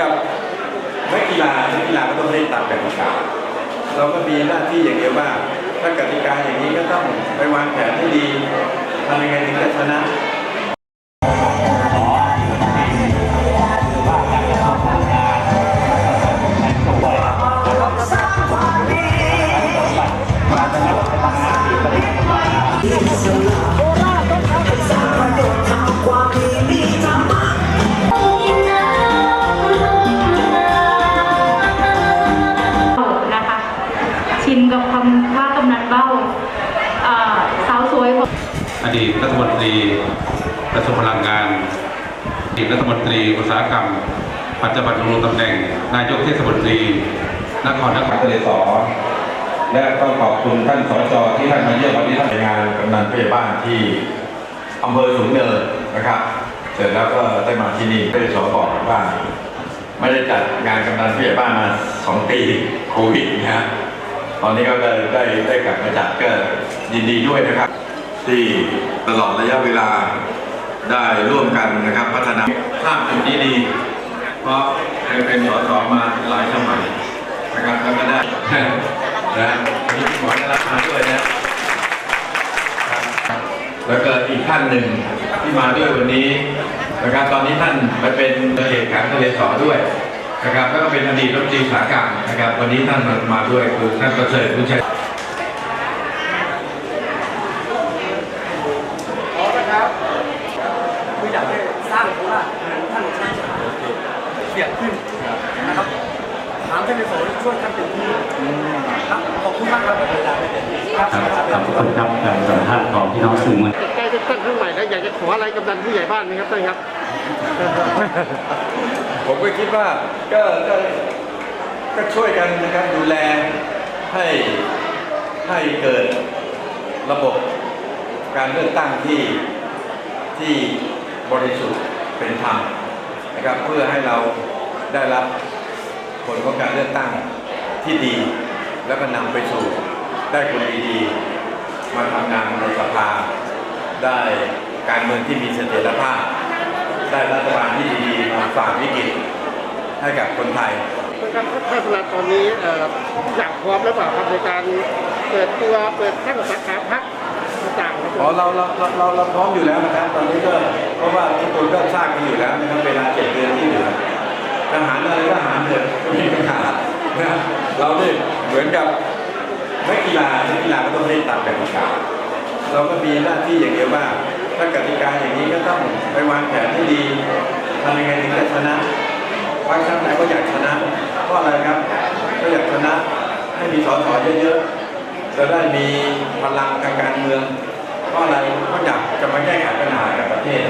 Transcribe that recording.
กับนักกีฬานักกีฬาก็ต้องเล่นตามกติกาเราก็มีหน้าที่อย่างเดียวว่า ถ้ากติกาอย่างนี้ก็ต้องไปวางแผนให้ดีทำยังไงถึงจะชนะ สาวสวยของอดีตรัฐมนตรีกระทรวงพลังงานอดีตรัฐมนตรีอุตสาหกรรม ปัจจุบันดำรงตำแหน่ง นายกเทศมนตรีนครนครทะเลสอและต้องขอบคุณท่านสจที่ท่านมาเยี่ยมวันนี้ท่านงานกำนันผู้ใหญ่บ้านที่อำเภอสูงเนินนะครับ เสร็จแล้วก็ได้มาที่นี่ได้สอบอกว่า ไม่ได้จัดงานกำนันผู้ใหญ่บ้านมาสองปีโควิดนะฮะ ตอนนี้ก็เลยได้ได้กลับมาจัดก็ยินดีด้วยนะครับ ที่ตลอดระยะเวลาได้ร่วมกันนะครับ พัฒนาภาพจุดนี้ดี เพราะเคยเป็นสสมาหลายสมัยนะครับแล้วก็ได้นะมีหมอได้รับมาด้วยนะแล้วก็อีกท่านหนึ่งที่มาด้วยวันนี้นะครับตอนนี้ท่านไปเป็นเลขาทะเลสอด้วย นะครับแล้วก็เป็นอดีตรัฐมนตรีอุตสาหกรรมนะครับ วันนี้ท่านมาด้วยคือท่านประเสริฐบุญชัยคืออยากให้สร้างโคราชเหมือนท่านชาติเกียรติขึ้นนะครับถามท่านในสนช่วยท่านเต็มที่ครับขอบคุณมากครับครับครับขอบคุณครับการสัมภาษณ์ของพี่น้องสื่อมวลใกล้จะตั้งครั้งใหม่แล้วอยากจะขออะไรกำนันผู้ใหญ่บ้านไหมครับท่านครับ ผมก็คิดว่าก็ก็ก็ช่วยกันนะครับดูแลให้ให้เกิดระบบการเลือกตั้งที่ที่บริสุทธิ์เป็นธรรมนะครับเพื่อให้เราได้รับผลของการเลือกตั้งที่ดี แล้วก็นำไปสู่ได้คนดีๆมาทำงานในสภาได้การเมืองที่มีเสถียรภาพ ได้รัฐบาลที่ดีๆมาฝ่าวิกฤตให้กับคนไทยครับถ้าสำหรับตอนนี้เอ่ออยากพร้อมแล้วเปล่าครับในการเปิดตัวเปิดตั้งสาขาพักต่างๆครับอ๋อเราเราเราเราเราพร้อมอยู่แล้วนะครับ ตอนนี้ก็เพราะว่าทุกคนก็ทราบกันอยู่แล้วนะครับเวลาเจ็ดเดือนที่เหลือทหารอะไรก็หารเถอะไม่มีปัญหานะเราเนี่ยเหมือนกับนักกีฬานักกีฬาก็ต้องเล่นตามกติกาเราก็มีหน้าที่อย่างเดียวว่า การอย่างนี้ก็ต้องไปวางแผนให้ดีทำยังไงถึงจะชนะพรรคชาติไหนก็อยากชนะเพราะอะไรครับ ก็อยากชนะให้มีสอสอเยอะๆจะได้มีพลังทางการเมืองเพราะอะไรก็อยากจะมาแก้ไขปัญหากับประเทศ